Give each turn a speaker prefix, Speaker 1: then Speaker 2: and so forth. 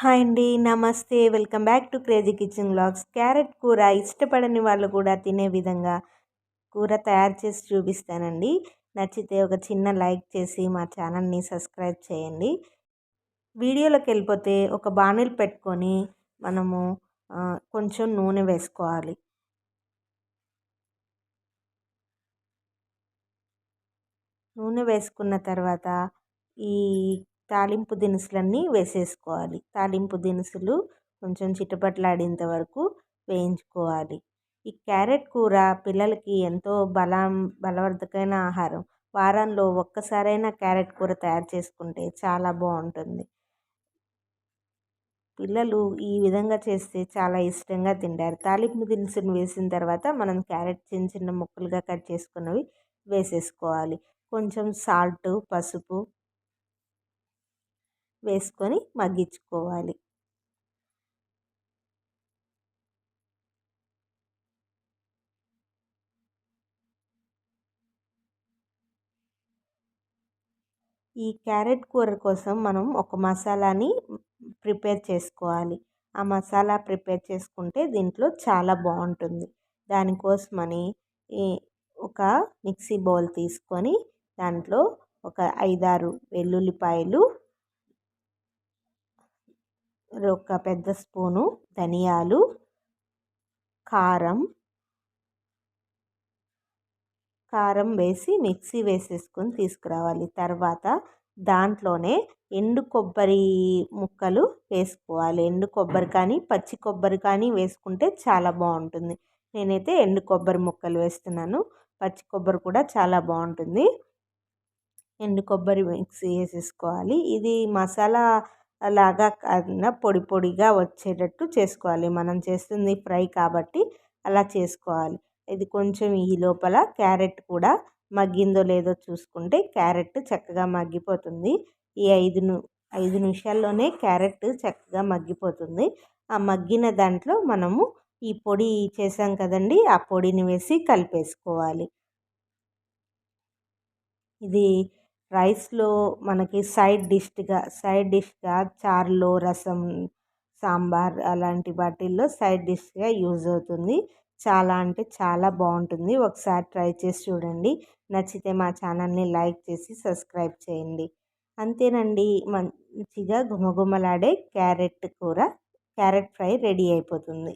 Speaker 1: Hi అండి నమస్తే. Welcome back to crazy kitchen blogs carrot కూర ఇష్టపడని వాళ్ళు కూడా తినే విధంగా కూర తయారు చేసి చూపిస్తానండి. నచ్చితే ఒక చిన్న లైక్ చేసి మా ఛానల్ని సబ్స్క్రైబ్ చేయండి. వీడియోలోకి వెళ్ళిపోతే ఒక బాణీలు పెట్టుకొని మనము కొంచెం నూనె వేసుకోవాలి. నూనె వేసుకున్న తర్వాత ఈ తాలింపు దినుసులన్నీ వేసేసుకోవాలి. తాలింపు దినుసులు కొంచెం చిటపట్లాడేంత వరకు వేయించుకోవాలి. ఈ క్యారెట్ కూర పిల్లలకి ఎంతో బలం బలవర్ధకమైన ఆహారం. వారంలో ఒక్కసారైనా క్యారెట్ కూర తయారు చేసుకుంటే చాలా బాగుంటుంది. పిల్లలు ఈ విధంగా చేస్తే చాలా ఇష్టంగా తింటారు. తాలింపు దినుసులు వేసిన తర్వాత మనం క్యారెట్ చిన్న చిన్న ముక్కలుగా కట్ చేసుకున్నవి వేసేసుకోవాలి. కొంచెం సాల్ట్ పసుపు వేసుకొని మగ్గించుకోవాలి. ఈ క్యారెట్ కూర కోసం మనం ఒక మసాలాని ప్రిపేర్ చేసుకోవాలి. ఆ మసాలా ప్రిపేర్ చేసుకుంటే దీంట్లో చాలా బాగుంటుంది. దానికోసమని ఒక మిక్సీ బౌల్ తీసుకొని దాంట్లో ఒక ఐదారు వెల్లుల్లిపాయలు ఒక పెద్ద స్పూను ధనియాలు కారం. కారం వేసి మిక్సీ వేసేసుకొని తీసుకురావాలి. తర్వాత దాంట్లోనే ఎండు కొబ్బరి ముక్కలు వేసుకోవాలి. ఎండు కొబ్బరి కానీ పచ్చి కొబ్బరి కానీ వేసుకుంటే చాలా బాగుంటుంది. నేనైతే ఎండు కొబ్బరి ముక్కలు వేస్తున్నాను. పచ్చి కొబ్బరి కూడా చాలా బాగుంటుంది. ఎండు కొబ్బరి మిక్సీ వేసేసుకోవాలి. ఇది మసాలా అలాగా కాకుండా పొడి పొడిగా వచ్చేటట్టు చేసుకోవాలి. మనం చేస్తుంది ఫ్రై కాబట్టి అలా చేసుకోవాలి. ఇది కొంచెం ఈ లోపల క్యారెట్ కూడా మగ్గిందో లేదో చూసుకుంటే క్యారెట్ చక్కగా మగ్గిపోతుంది. ఈ ఐదు ఐదు నిమిషాల్లోనే క్యారెట్ చక్కగా మగ్గిపోతుంది. ఆ మగ్గిన దాంట్లో మనము ఈ పొడి చేసాం కదండి ఆ పొడిని వేసి కలిపేసుకోవాలి. ఇది రైస్లో మనకి సైడ్ డిష్గా సైడ్ డిష్గా చారులో రసం సాంబార్ అలాంటి వాటిల్లో సైడ్ డిష్గా యూజ్ అవుతుంది. చాలా అంటే చాలా బాగుంటుంది. ఒకసారి ట్రై చేసి చూడండి. నచ్చితే మా ఛానల్ని లైక్ చేసి సబ్స్క్రైబ్ చేయండి. అంతేనండి. మంచిగా గుమగుమలాడే క్యారెట్ కూర క్యారెట్ ఫ్రై రెడీ అయిపోతుంది.